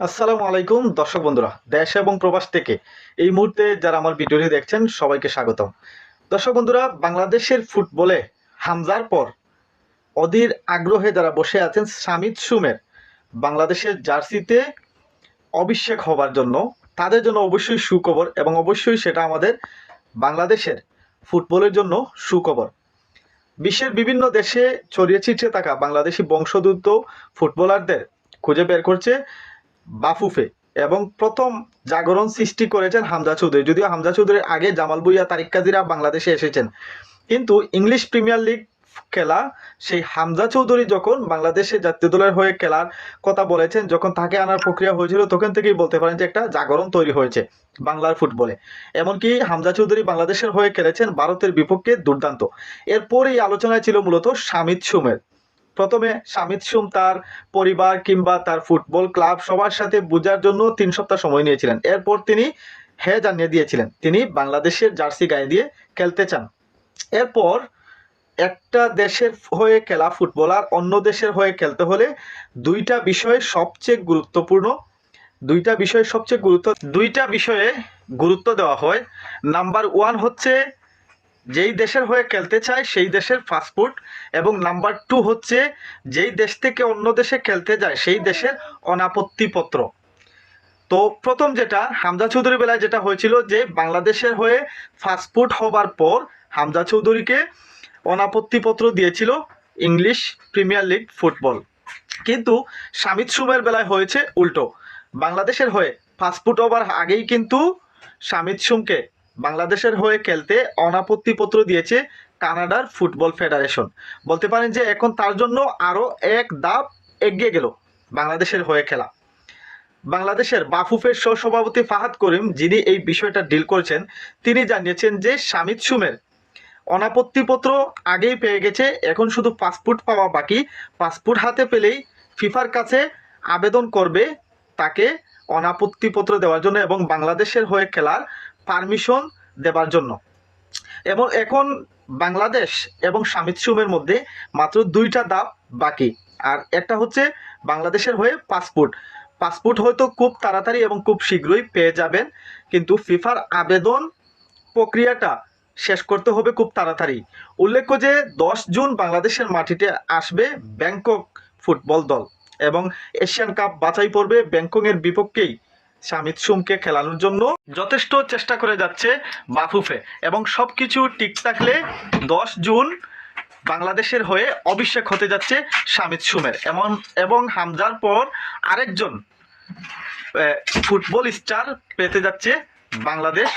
আসসালামু আলাইকুম, দর্শক বন্ধুরা, দেশ এবং প্রবাস থেকে এই মুহূর্তে যারা আমার ভিডিওটি দেখছেন, সবাইকে স্বাগতম। দর্শক বন্ধুরা, বাংলাদেশের ফুটবলে হামজার পর অধীর আগ্রহে যারা বসে আছেন সামিদ সুমের, বাংলাদেশের জার্সিতে অভিষেক হবার জন্য, তাদের জন্য অবশ্যই সুখবর এবং অবশ্যই সেটা আমাদের বাংলাদেশের ফুটবলের জন্য সুখবর। বিশ্বের বিভিন্ন দেশে ছড়িয়ে ছিটিয়ে থাকা বাংলাদেশি বংশোদ্ভূত ফুটবলারদের খুঁজে বের করছে বাফুফে এবং প্রথম জাগরণ সৃষ্টি করেছেন হামজা চৌধুরী। যদিও হামজা চৌধুরীর আগে জামাল ভুইয়া, তারিক কাজিরা বাংলাদেশে এসেছেন। কিন্তু ইংলিশ প্রিমিয়ার লিগ খেলা, সেই হামজা চৌধুরী যখন বাংলাদেশের জাতীয় দলের হয়ে খেলার কথা বলেছেন, যখন তাকে আনার প্রক্রিয়া হয়েছিল, তখন থেকেই বলতে পারেন যে একটা জাগরণ তৈরি হয়েছে বাংলার ফুটবলে। এমনকি হামজা চৌধুরী বাংলাদেশের হয়ে খেলেছেন ভারতের বিপক্ষে দুর্দান্ত। এরপর এই আলোচনায় ছিল মূলত শামিদ সুমের। প্রথমে সামিত সুম তার পরিবার কিংবা তার ফুটবল ক্লাব সবার সাথে বোঝার জন্য তিন সপ্তাহ সময় নিয়েছিলেন। এরপর তিনি হ্যাঁ জানিয়ে দিয়েছিলেন, তিনি বাংলাদেশের জার্সি গায়ে দিয়ে খেলতে চান। এরপর একটা দেশের হয়ে খেলা ফুটবলার অন্য দেশের হয়ে খেলতে হলে দুইটা বিষয় সবচেয়ে গুরুত্বপূর্ণ, দুইটা বিষয় সবচেয়ে গুরুত্ব, দুইটা বিষয়ে গুরুত্ব দেওয়া হয়। নাম্বার ওয়ান হচ্ছে যেই দেশের হয়ে খেলতে চায় সেই দেশের পাসপোর্ট এবং নাম্বার টু হচ্ছে যেই দেশ থেকে অন্য দেশে খেলতে যায় সেই দেশের অনাপত্তিপত্র। তো প্রথম যেটা, হামজা চৌধুরী বেলায় যেটা হয়েছিল যে বাংলাদেশের হয়ে পাসপোর্ট হবার পর হামজা চৌধুরীকে অনাপত্তিপত্র দিয়েছিল ইংলিশ প্রিমিয়ার লিগ ফুটবল। কিন্তু শামিদ সুমের বেলায় হয়েছে উল্টো। বাংলাদেশের হয়ে পাসপোর্ট হবার আগেই কিন্তু শামিদ সুমকে বাংলাদেশের হয়ে খেলতে অনাপত্তিপত্র দিয়েছে কানাডার ফুটবল ফেডারেশন। বলতে পারেন যে এখন তার জন্য আরও এক ধাপ এগিয়ে গেল বাংলাদেশের হয়ে খেলা। বাংলাদেশের বাফুফের সহসভাপতি ফাহাদ করিম যিনি এই বিষয়টা ডিল করছেন, তিনি জানিয়েছেন যে শামিদ সুমের অনাপত্তিপত্র আগেই পেয়ে গেছে, এখন শুধু পাসপোর্ট পাওয়া বাকি। পাসপোর্ট হাতে পেলেই ফিফার কাছে আবেদন করবে তাকে অনাপত্তিপত্র দেওয়ার জন্য এবং বাংলাদেশের হয়ে খেলার পারমিশন দেবার জন্য। এবং এখন বাংলাদেশ এবং শামিদ সুমের মধ্যে মাত্র দুইটা ধাপ বাকি। আর একটা হচ্ছে বাংলাদেশের হয়ে পাসপোর্ট। পাসপোর্ট হয়তো খুব তাড়াতাড়ি এবং খুব শীঘ্রই পেয়ে যাবেন, কিন্তু ফিফার আবেদন প্রক্রিয়াটা শেষ করতে হবে খুব তাড়াতাড়ি। উল্লেখ্য যে দশ জুন বাংলাদেশের মাটিতে আসবে ব্যাংকক ফুটবল দল এবং এশিয়ান কাপ বাছাই পর্বে ব্যাংককের বিপক্ষেই শামিদ সুমকে খেলানোর জন্য যথেষ্ট চেষ্টা করে যাচ্ছে বাফুফে এবং সবকিছু ঠিক থাকলে দশ জুন বাংলাদেশের হয়ে অভিষেক হতে যাচ্ছে শামিদ সুমের। এমন, এবং হামজার পর আরেকজন ফুটবল স্টার পেতে যাচ্ছে বাংলাদেশ।